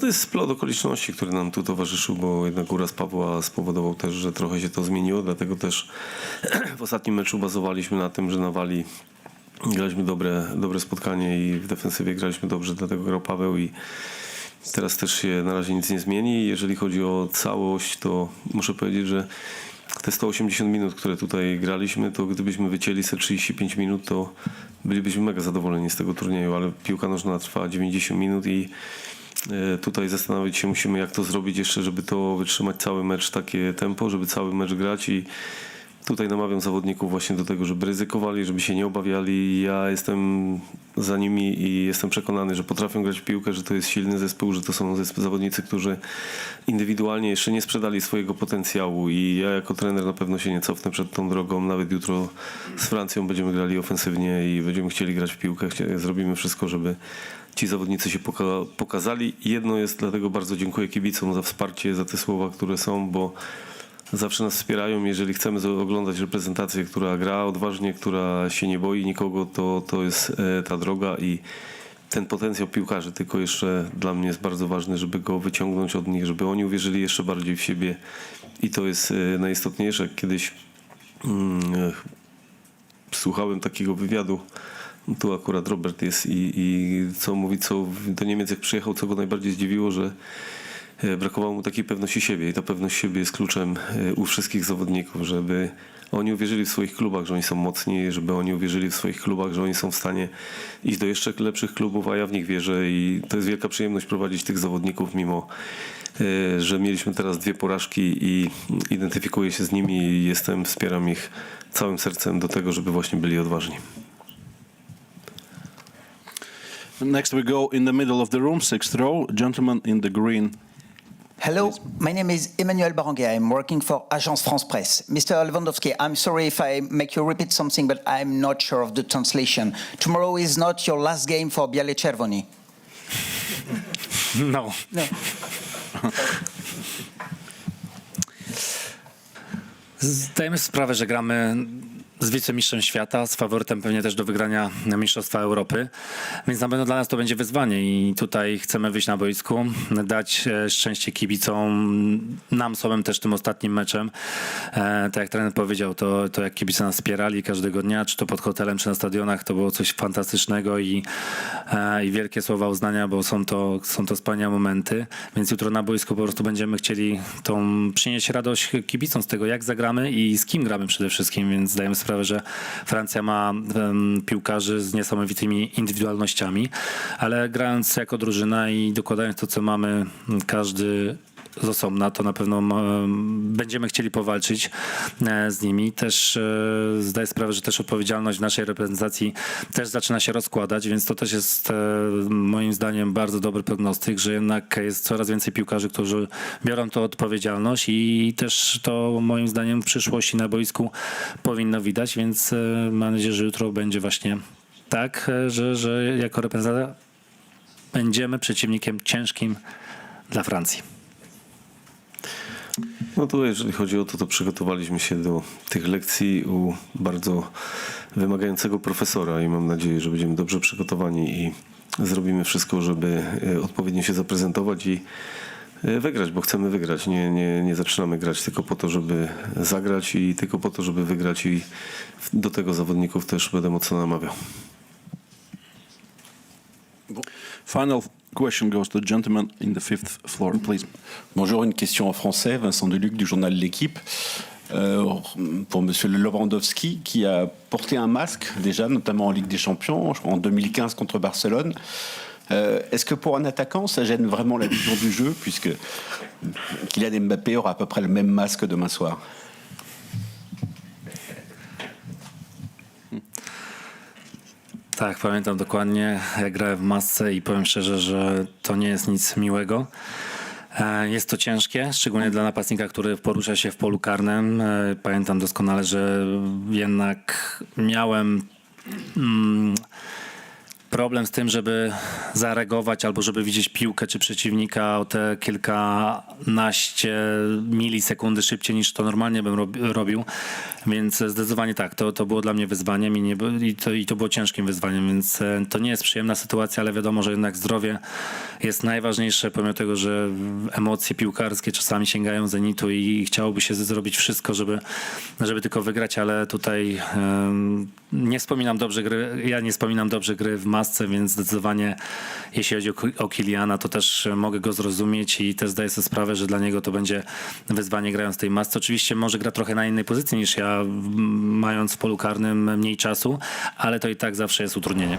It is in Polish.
To jest splot okoliczności, który nam tu towarzyszył, bo jednak uraz Pawła spowodował też, że trochę się to zmieniło, dlatego też w ostatnim meczu bazowaliśmy na tym, że na Wali graliśmy dobre, dobre spotkanie i w defensywie graliśmy dobrze, dlatego grał Paweł i teraz też się na razie nic nie zmieni. Jeżeli chodzi o całość, to muszę powiedzieć, że te 180 minut, które tutaj graliśmy, to gdybyśmy wycięli te 35 minut, to bylibyśmy mega zadowoleni z tego turnieju, ale piłka nożna trwa 90 minut i tutaj zastanowić się musimy, jak to zrobić jeszcze, żeby to wytrzymać cały mecz, takie tempo, żeby cały mecz grać i tutaj namawiam zawodników właśnie do tego, żeby ryzykowali, żeby się nie obawiali. Ja jestem za nimi i jestem przekonany, że potrafią grać w piłkę, że to jest silny zespół, że to są zawodnicy, którzy indywidualnie jeszcze nie sprzedali swojego potencjału i ja jako trener na pewno się nie cofnę przed tą drogą. Nawet jutro z Francją będziemy grali ofensywnie i będziemy chcieli grać w piłkę. Zrobimy wszystko, żeby ci zawodnicy się poka- pokazali. Jedno jest, dlatego bardzo dziękuję kibicom za wsparcie, za te słowa, które są, bo zawsze nas wspierają. Jeżeli chcemy oglądać reprezentację, która gra odważnie, która się nie boi nikogo, to, to jest e, ta droga i ten potencjał piłkarzy. Tylko jeszcze dla mnie jest bardzo ważny, żeby go wyciągnąć od nich, żeby oni uwierzyli jeszcze bardziej w siebie. I to jest e, najistotniejsze. Kiedyś mm, e, słuchałem takiego wywiadu. Tu akurat Robert jest i, i co mówi, co do Niemiec jak przyjechał, co go najbardziej zdziwiło, że e, brakowało mu takiej pewności siebie i ta pewność siebie jest kluczem e, u wszystkich zawodników, żeby oni uwierzyli w swoich klubach, że oni są mocni, żeby oni uwierzyli w swoich klubach, że oni są w stanie iść do jeszcze lepszych klubów, a ja w nich wierzę i to jest wielka przyjemność prowadzić tych zawodników mimo e, że mieliśmy teraz dwie porażki i identyfikuję się z nimi i jestem, wspieram ich całym sercem do tego, żeby właśnie byli odważni. Next we go in the middle of the room, sixth row, gentleman in the green. Hello, my name is Emmanuel Baranguer. I'm working for Agence France Presse. Mr. Lewandowski, I'm sorry if I make you repeat something, but I'm not sure of the translation. Tomorrow is not your last game for Biale Czerwoni. No. No. Zdajemy sobie sprawę, że gramy z wicemistrzem świata, z faworytem pewnie też do wygrania Mistrzostwa Europy, więc na pewno dla nas to będzie wyzwanie i tutaj chcemy wyjść na boisku, dać e, szczęście kibicom, nam samym też tym ostatnim meczem. E, tak jak trener powiedział, to, to jak kibice nas wspierali każdego dnia, czy to pod hotelem, czy na stadionach, to było coś fantastycznego i, e, i wielkie słowa uznania, bo są to, są to wspaniałe momenty, więc jutro na boisku po prostu będziemy chcieli tą przynieść radość kibicom z tego, jak zagramy i z kim gramy przede wszystkim, więc zdajemy sobie sprawę, że Francja ma em, piłkarzy z niesamowitymi indywidualnościami, ale grając jako drużyna i dokładając to, co mamy, każdy z osobna, to na pewno em, będziemy chcieli powalczyć e, z nimi. Też e, zdaję sprawę, że też odpowiedzialność w naszej reprezentacji też zaczyna się rozkładać, więc to też jest e, moim zdaniem bardzo dobry prognostyk, że jednak jest coraz więcej piłkarzy, którzy biorą tą odpowiedzialność i też to moim zdaniem w przyszłości na boisku powinno widać, więc mam nadzieję, że jutro będzie właśnie tak, że, że jako reprezentacja będziemy przeciwnikiem ciężkim dla Francji. No to jeżeli chodzi o to, to przygotowaliśmy się do tych lekcji u bardzo wymagającego profesora i mam nadzieję, że będziemy dobrze przygotowani i zrobimy wszystko, żeby e, odpowiednio się zaprezentować i e, wygrać, bo chcemy wygrać. Nie, nie, nie zaczynamy grać tylko po to, żeby zagrać i tylko po to, żeby wygrać i do tego zawodników też będę mocno namawiał. Final question goes to the gentleman in the fifth floor, please. Bonjour, une question en français, Vincent Deluc du journal L'équipe. Euh, pour Monsieur Lewandowski, qui a porté un masque déjà, notamment en Ligue des Champions, en 2015 contre Barcelone. Euh, Est-ce que pour un attaquant, ça gêne vraiment la vision du jeu, puisque Kylian Mbappé aura à peu près le même masque demain soir? Tak, pamiętam dokładnie, jak grałem w masce i powiem szczerze, że to nie jest nic miłego. E, Jest to ciężkie, szczególnie dla napastnika, który porusza się w polu karnym. E, Pamiętam doskonale, że jednak miałem mm, problem z tym, żeby zareagować albo żeby widzieć piłkę czy przeciwnika o te kilkanaście milisekundy szybciej niż to normalnie bym rob, robił. Więc zdecydowanie tak, to, to było dla mnie wyzwaniem i, nie, i, to, i to było ciężkim wyzwaniem, więc e, to nie jest przyjemna sytuacja, ale wiadomo, że jednak zdrowie jest najważniejsze, pomimo tego, że emocje piłkarskie czasami sięgają zenitu i chciałoby się zrobić wszystko, żeby, żeby tylko wygrać, ale tutaj em, nie wspominam dobrze gry, ja nie wspominam dobrze gry w więc zdecydowanie jeśli chodzi o, o Kiliana, to też mogę go zrozumieć i też zdaję sobie sprawę, że dla niego to będzie wyzwanie grając w tej masce. Oczywiście może gra trochę na innej pozycji niż ja, mając w polu karnym mniej czasu, ale to i tak zawsze jest utrudnienie.